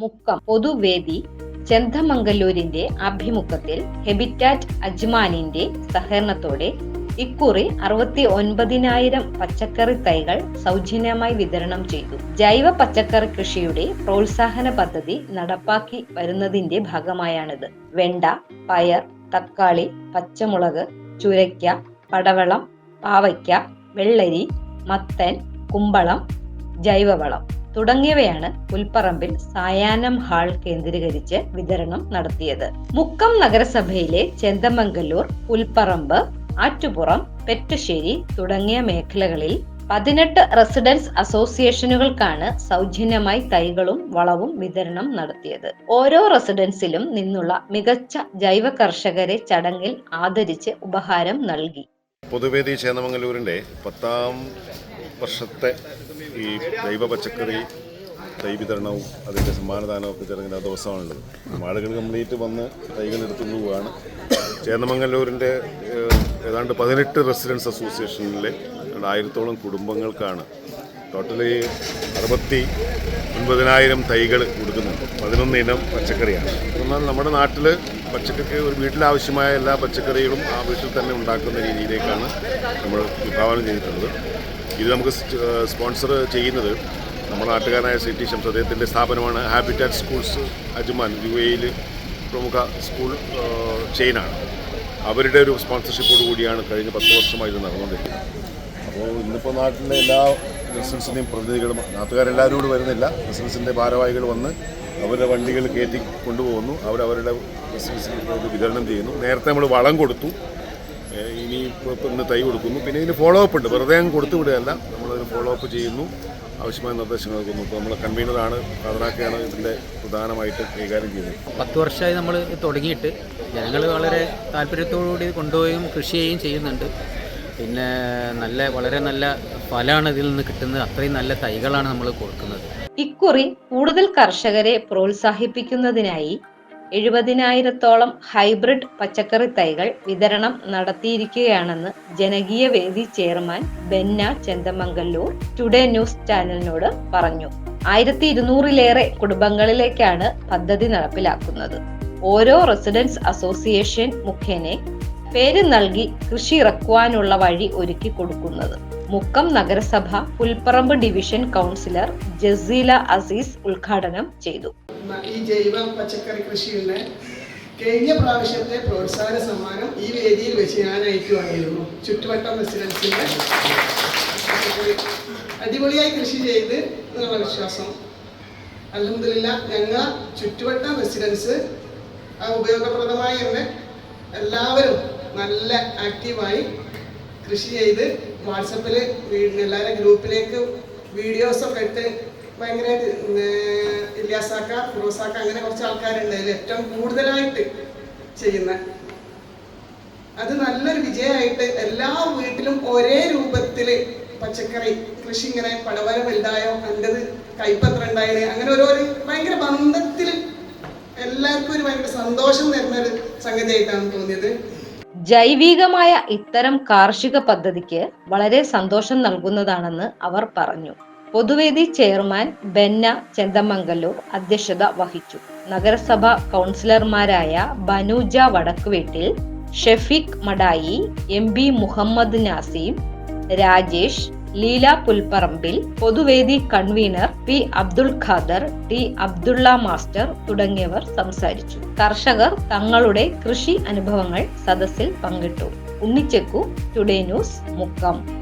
മുക്കം പൊതുവേദി ചെന്തമംഗല്ലൂരിന്റെ ആഭിമുഖ്യത്തിൽ ഹെബിറ്റാറ്റ് അജ്മാനിന്റെ സഹകരണത്തോടെ ഇക്കുറി അറുപത്തി ഒൻപതിനായിരം പച്ചക്കറി തൈകൾ സൗജന്യമായി വിതരണം ചെയ്തു. ജൈവ പച്ചക്കറി കൃഷിയുടെ പ്രോത്സാഹന പദ്ധതി നടപ്പാക്കി വരുന്നതിന്റെ ഭാഗമായാണിത്. വെണ്ട പയർ തക്കാളി പച്ചമുളക് ചുരയ്ക്ക പടവളം പാവയ്ക്ക വെള്ളരി മത്തൻ കുമ്പളം ജൈവവളം. തുടങ്ങിയവയാണ് പുൽപ്പറമ്പിൽ സായാഹ്നം ഹാൾ കേന്ദ്രീകരിച്ച് വിതരണം നടത്തിയത്. മുക്കം നഗരസഭയിലെ ചെന്തമംഗല്ലൂർ പുൽപ്പറമ്പ് ആറ്റുപുറം പെറ്റശ്ശേരി തുടങ്ങിയ മേഖലകളിൽ പതിനെട്ട് റെസിഡൻസ് അസോസിയേഷനുകൾക്കാണ് സൗജന്യമായി തൈകളും വളവും വിതരണം നടത്തിയത്. ഓരോ റെസിഡൻസിലും നിന്നുള്ള മികച്ച ജൈവ കർഷകരെ ചടങ്ങിൽ ആദരിച്ച് ഉപഹാരം നൽകി. പൊതുവേദി ചേന്ദമംഗലൂരിന്റെ പത്താം വർഷത്തെ ഈ ദൈവ പച്ചക്കറി തൈ വിതരണവും അതിന്റെ സമ്മാനദാനവും ഒക്കെ തുടങ്ങുന്ന ദിവസമാണുള്ളത്. ആളുകൾ കംപ്ലീറ്റ് വന്ന് തൈകൾ എടുത്തുകൊണ്ട് പോവുകയാണ് ചേന്നമംഗല്ലൂരിന്റെ ഏതാണ്ട് പതിനെട്ട് റെസിഡൻസ് അസോസിയേഷനിലെ ആയിരത്തോളം കുടുംബങ്ങൾക്കാണ് ടോട്ടലി അറുപത്തി ഒൻപതിനായിരം തൈകൾ കൊടുക്കുന്നുണ്ട്. പതിനൊന്ന് ഇനം പച്ചക്കറിയാണ്. എന്നാൽ നമ്മുടെ നാട്ടിൽ പച്ചക്കറി ഒരു വീട്ടിലാവശ്യമായ എല്ലാ പച്ചക്കറികളും ആ വീട്ടിൽ തന്നെ ഉണ്ടാക്കുന്ന രീതിയിലേക്കാണ് നമ്മൾ വിഭാവനം ചെയ്തിട്ടുള്ളത്. ഇത് നമുക്ക് സ്പോൺസർ ചെയ്യുന്നത് നമ്മുടെ നാട്ടുകാരനായ സി ടി ശംസ്. അദ്ദേഹത്തിന്റെ സ്ഥാപനമാണ് ഹാബിറ്റാറ്റ് സ്കൂൾസ് അജ്മാൻ യു എയിൽ പ്രമുഖ സ്കൂൾ ചെയിനാണ് അവരുടെ ഒരു സ്പോൺസർഷിപ്പോട് കൂടിയാണ് കഴിഞ്ഞ പത്ത് വർഷമായി ഇത് നടന്നുകൊണ്ടിരിക്കുന്നത്. അപ്പോൾ ഇന്നിപ്പോൾ നാട്ടിലെ എല്ലാ ബിസിനസ്സിന്റെയും പ്രതിനിധികളും നാട്ടുകാരെല്ലാവരും കൂടി വരുന്നില്ല. ബിസിനസ്സിന്റെ ഭാരവാഹികൾ വന്ന് അവരുടെ വണ്ടികൾ കയറ്റി കൊണ്ടുപോകുന്നു. അവരവരുടെ ബിസിനസ്സിൽ വിതരണം ചെയ്യുന്നു. നേരത്തെ നമ്മൾ വളം കൊടുത്തു. ഇനി ഇന്ന് തൈ കൊടുക്കുന്നു. പിന്നെ ഇതിന് ഫോളോ അപ്പ് ഉണ്ട്. വെറുതെ അങ്ങ് കൊടുത്തു വിടുകയല്ല. നമ്മളതിന് ഫോളോ അപ്പ് ചെയ്യുന്നു. ആവശ്യമായ നിർദ്ദേശങ്ങൾ നൽകുന്നു ഇപ്പോൾ നമ്മളെ കൺവീനറാണ് ഖദറാക്കയാണ് ഇതിന്റെ പ്രധാനമായിട്ട് കൈകാര്യം ചെയ്യുന്നത്. പത്ത് വർഷമായി നമ്മൾ തുടങ്ങിയിട്ട് ജനങ്ങൾ വളരെ താല്പര്യത്തോടുകൂടി കൊണ്ടുപോവുകയും കൃഷി ചെയ്യുകയും ചെയ്യുന്നുണ്ട്. പിന്നെ നല്ല വളരെ നല്ല ഫലമാണ് ഇതിൽ നിന്ന് കിട്ടുന്നത്. അത്രയും നല്ല തൈകളാണ് നമ്മൾ കൊടുക്കുന്നത്. ഇക്കുറി കൂടുതൽ കർഷകരെ പ്രോത്സാഹിപ്പിക്കുന്നതിനായി എഴുപതിനായിരത്തോളം ഹൈബ്രിഡ് പച്ചക്കറി തൈകൾ വിതരണം നടത്തിയിരിക്കുകയാണെന്ന് ജനകീയ വേദി chairman Benna Chennamangallur today news ചാനലിനോട് പറഞ്ഞു. ആയിരത്തി ഇരുന്നൂറിലേറെ കുടുംബങ്ങളിലേക്കാണ് പദ്ധതി നടപ്പിലാക്കുന്നത്. ഓരോ റെസിഡൻസ് അസോസിയേഷൻ മുഖേന പേര് നൽകി കൃഷി ഇറക്കുവാനുള്ള വഴി ഒരുക്കി കൊടുക്കുന്നത്. മുക്കം നഗരസഭ പുൽപ്പറമ്പ് ഡിവിഷൻ കൗൺസിലർ ജസീല അസീസ് ഉദ്ഘാടനം ചെയ്തു. ഈ ജൈവ പച്ചക്കറി കൃഷിയുടെ കഴിഞ്ഞ പ്രാവശ്യത്തെ പ്രോത്സാഹന സമ്മാനം ഈ വേദിയിൽ വെച്ച് ഞാൻ അയക്കുവായിരുന്നു ചുറ്റുവട്ടം റെസിഡൻസിന്റെ അടിപൊളിയായി കൃഷി ചെയ്ത് എന്നുള്ള വിശ്വാസം. അലഹമില്ല ഞങ്ങൾ ചുറ്റുവട്ടം റെസിഡൻസ് ഉപയോഗപ്രദമായി തന്നെ എല്ലാവരും നല്ല ആക്റ്റീവായി കൃഷി ചെയ്ത് വാട്സപ്പിൽ എല്ലാവരും ഗ്രൂപ്പിലേക്ക് വീഡിയോസൊക്കെ ഇട്ട് ഭയങ്കരമായിട്ട് ഇല്ലാസാക്ക ഫിറോസാക്ക അങ്ങനെ കുറച്ച് ആൾക്കാരുണ്ട്. അതിൽ ഏറ്റവും കൂടുതലായിട്ട് ചെയ്യുന്ന. അത് നല്ലൊരു വിജയമായിട്ട് എല്ലാ വീട്ടിലും ഒരേ രൂപത്തിൽ പച്ചക്കറി കൃഷി ഇങ്ങനെ പടവലം വലുതായോ കണ്ടത് കൈപ്പത്ര ഉണ്ടായത് അങ്ങനെ ഓരോ ഭയങ്കര ബന്ധത്തിൽ എല്ലാവർക്കും ഒരു ഭയങ്കര സന്തോഷം തരുന്ന ഒരു സംഗതിയായിട്ടാണ് തോന്നിയത്. ജൈവികമായ ഇത്തരം കാർഷിക പദ്ധതിക്ക് വളരെ സന്തോഷം നൽകുന്നതാണെന്ന് അവർ പറഞ്ഞു. പൊതുവേദി ചെയർമാൻ ബെന്ന ചെന്തമംഗല്ലൂർ അധ്യക്ഷത വഹിച്ചു. നഗരസഭ കൗൺസിലർമാരായ ബനൂജ വടക്കുവീട്ടിൽ ഷെഫീഖ് മഡായി എം ബി മുഹമ്മദ് നാസിം രാജേഷ് ലീല പുൽപ്പറമ്പിൽ പൊതുവേദി convener P Abdul Khader T Abdulla master തുടങ്ങിയവർ സംസാരിച്ചു. കർഷകർ തങ്ങളുടെ കൃഷി അനുഭവങ്ങൾ സദസ്സിൽ പങ്കിട്ടു. Unnichekku today news Mukkam.